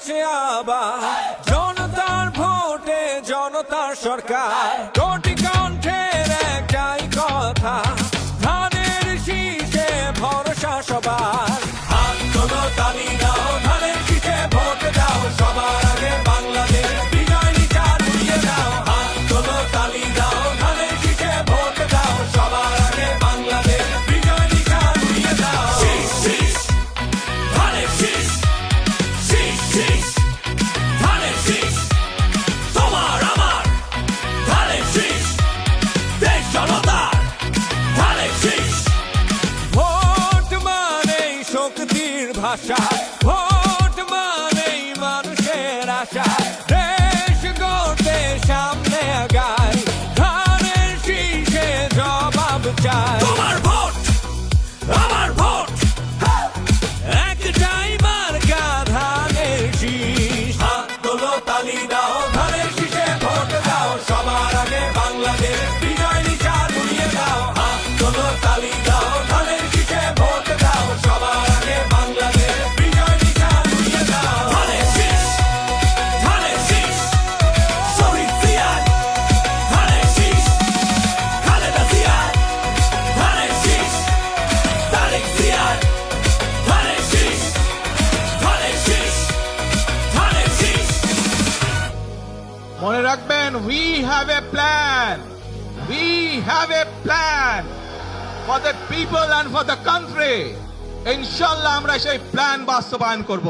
এসেছে আবার। জনতার ভোটে জনতার সরকার। কোটি কণ্ঠের একটাই কথা ধানের শীষে ভরসা সবার। ভাষা ভোট মানেই মানুষের আশা। দেশ গড়তে সামনে গায় ধানের শীষে জবাব চাই। রাখবেন we have a plan we have a plan for the people and for the country ইনশাল্লাহ আমরা সেই প্ল্যান বাস্তবায়ন করব।